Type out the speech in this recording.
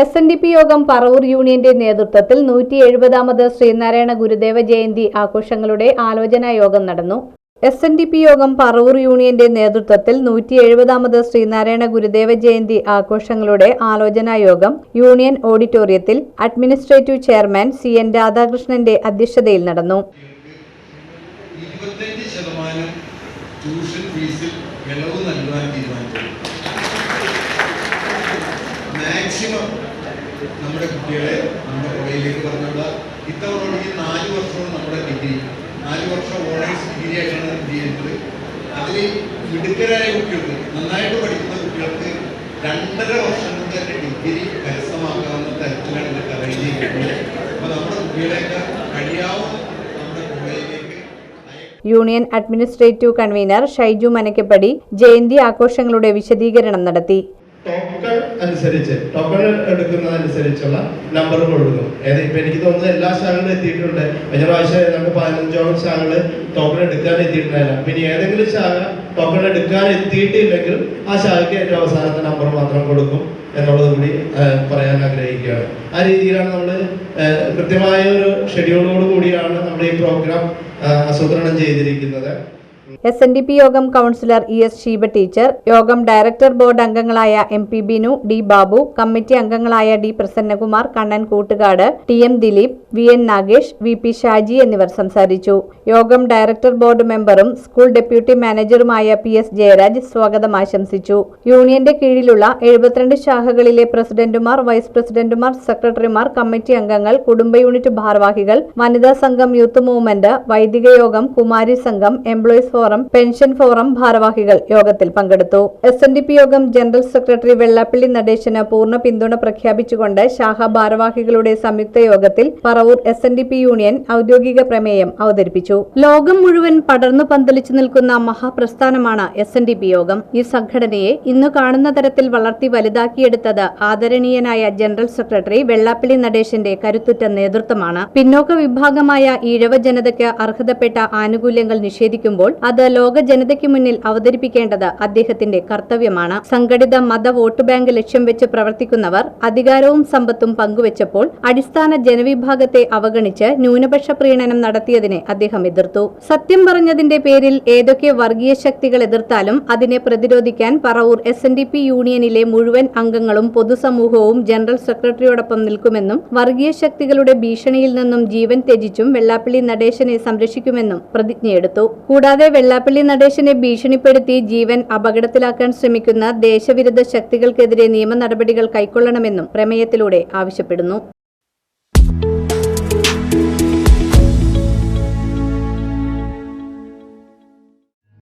S N D P യോഗം പറവൂർ യൂണിയന്റെ നേതൃത്വത്തിൽ നൂറ്റി എഴുപതാമത് ശ്രീനാരായണ ഗുരുദേവ ജയന്തി ആഘോഷങ്ങളുടെ ആലോചനാ യോഗം നടന്നു. എസ് എൻ ഡി പി യോഗം പറവൂർ യൂണിയന്റെ നേതൃത്വത്തിൽ നൂറ്റി എഴുപതാമത് ശ്രീനാരായണ ഗുരുദേവ ജയന്തി ആഘോഷങ്ങളുടെ ആലോചനാ യോഗം യൂണിയൻ ഓഡിറ്റോറിയത്തിൽ അഡ്മിനിസ്ട്രേറ്റീവ് ചെയർമാൻ സി എൻ രാധാകൃഷ്ണന്റെ അധ്യക്ഷതയിൽ നടന്നു. ട്യൂഷൻ ഫീസിൽ ഇളവ് നൽകാൻ തീരുമാനിച്ചു. മാക്സിമം നമ്മുടെ കുട്ടികളെ നമ്മുടെ കോളേജിലേക്ക് പറഞ്ഞുള്ള ഇത്തവണ തുടങ്ങി നാല് വർഷവും നമ്മുടെ ഡിഗ്രി നാല് വർഷം ഓണേഴ്സ് ഡിഗ്രി ആയിട്ടാണ് ചെയ്യുന്നത്. അതിൽ മിടുക്കരായ കുട്ടികൾക്ക് നന്നായിട്ട് പഠിക്കുന്ന കുട്ടികൾക്ക് രണ്ടര വർഷം കൊണ്ട് തന്നെ ഡിഗ്രി കരസ്ഥമാക്കാവുന്ന തരത്തിലാണ് ഇത് അറേഞ്ച് ചെയ്തിട്ടുള്ളത് അപ്പോൾ നമ്മുടെ കുട്ടികളെയൊക്കെ കഴിയാവുന്ന നമ്മുടെ union administrative convener Shaiju Manakkappadi Jayanti ആഘോഷങ്ങളുടെ വിശദീകരണം നടത്തി. ടോക്കൺ അനുസരിച്ച് ടോക്കൺ എടുക്കുന്നതനുസരിച്ചുള്ള നമ്പർ കൊടുക്കും ഏത് ഇപ്പൊ എനിക്ക് തോന്നുന്നത് എല്ലാ ശാഖകളും എത്തിയിട്ടുണ്ട്. കഴിഞ്ഞ പ്രാവശ്യം നമുക്ക് പതിനഞ്ചോളം ശാഖകൾ ടോക്കൺ എടുക്കാൻ എത്തിയിട്ടുണ്ടായില്ല. പിന്നെ ഏതെങ്കിലും ശാഖ ടോക്കൺ എടുക്കാൻ എത്തിയിട്ടില്ലെങ്കിൽ ആ ശാഖയ്ക്ക് ഏറ്റവും അവസാനത്തെ നമ്പർ മാത്രം കൊടുക്കും എന്നുള്ളത് കൂടി പറയാൻ ആഗ്രഹിക്കുകയാണ്. ആ രീതിയിലാണ് നമ്മൾ കൃത്യമായ ഒരു ഷെഡ്യൂളോട് കൂടിയാണ് നമ്മുടെ ഈ പ്രോഗ്രാം ആസൂത്രണം ചെയ്തിരിക്കുന്നത്. എസ് എൻ ഡി പി യോഗം councillor E S Sheeba teacher യോഗം ഡയറക്ടർ ബോർഡ് അംഗങ്ങളായ M P Binu D Babu committee അംഗങ്ങളായ D Prasannakumar Kannan Koottukad T M Dileep V N Nagesh V P Shaji എന്നിവർ സംസാരിച്ചു. യോഗം director board മെമ്പറും school deputy മാനേജറുമായ P S Jayaraj സ്വാഗതം ആശംസിച്ചു. യൂണിയന്റെ കീഴിലുള്ള എഴുപത്തിരണ്ട് ശാഖകളിലെ പ്രസിഡന്റുമാർ വൈസ് പ്രസിഡന്റുമാർ സെക്രട്ടറിമാർ കമ്മിറ്റി അംഗങ്ങൾ കുടുംബ യൂണിറ്റ് ഭാരവാഹികൾ വനിതാ സംഘം യൂത്ത് മൂവ്മെന്റ് വൈദിക യോഗം കുമാരി സംഘം എംപ്ലോയീസ് ഫോറം പെൻഷൻ ഫോറം ഭാരവാഹികൾ യോഗത്തിൽ പങ്കെടുത്തു. എസ് എൻ ഡി പി യോഗം ജനറൽ സെക്രട്ടറി വെള്ളാപ്പള്ളി നടേശന് പൂർണ പിന്തുണ പ്രഖ്യാപിച്ചുകൊണ്ട് ശാഖ ഭാരവാഹികളുടെ സംയുക്ത യോഗത്തിൽ Paravur S N D P union ഔദ്യോഗിക പ്രമേയം അവതരിപ്പിച്ചു. ലോകം മുഴുവൻ പടർന്നു പന്തലിച്ചു നിൽക്കുന്ന മഹാപ്രസ്ഥാനമാണ് എസ് എൻ ഡി പി യോഗം. ഈ സംഘടനയെ ഇന്ന് കാണുന്ന തരത്തിൽ വളർത്തി വലുതാക്കിയെടുത്തത് ആദരണീയനായ ജനറൽ സെക്രട്ടറി വെള്ളാപ്പള്ളി നടേശന്റെ കരുത്തുറ്റ നേതൃത്വമാണ്. പിന്നോക്ക വിഭാഗമായ ഈഴവ ജനതയ്ക്ക് അർഹതപ്പെട്ട ആനുകൂല്യങ്ങൾ നിഷേധിക്കുമ്പോൾ അത് ലോക ജനതയ്ക്ക് മുന്നിൽ അവതരിപ്പിക്കേണ്ടത് അദ്ദേഹത്തിന്റെ കർത്തവ്യമാണ്. സംഘടിത മത വോട്ട് ബാങ്ക് ലക്ഷ്യം വെച്ച് പ്രവർത്തിക്കുന്നവർ അധികാരവും സമ്പത്തും പങ്കുവച്ചപ്പോൾ അടിസ്ഥാന ജനവിഭാഗത്തെ അവഗണിച്ച് ന്യൂനപക്ഷ പ്രീണനം നടത്തിയതിനെ അദ്ദേഹം എതിർത്തു. സത്യം പറഞ്ഞതിന്റെ പേരിൽ ഏതൊക്കെ വർഗീയ ശക്തികൾ എതിർത്താലും അതിനെ പ്രതിരോധിക്കാൻ Paravur S N D P യൂണിയനിലെ മുഴുവൻ അംഗങ്ങളും പൊതുസമൂഹവും ജനറൽ സെക്രട്ടറിയോടൊപ്പം നിൽക്കുമെന്നും വർഗീയ ശക്തികളുടെ ഭീഷണിയിൽ നിന്നും ജീവൻ ത്യജിച്ചും വെള്ളാപ്പള്ളി നടേശനെ സംരക്ഷിക്കുമെന്നും പ്രതിജ്ഞയെടുത്തു കൂടാതെ വെള്ളാപ്പള്ളി നടേശനെ ഭീഷണിപ്പെടുത്തി ജീവൻ അപകടത്തിലാക്കാൻ ശ്രമിക്കുന്ന ദേശവിരുദ്ധ ശക്തികൾക്കെതിരെ നിയമ നടപടികൾ കൈക്കൊള്ളണമെന്നും പ്രമേയത്തിലൂടെ ആവശ്യപ്പെടുന്നു.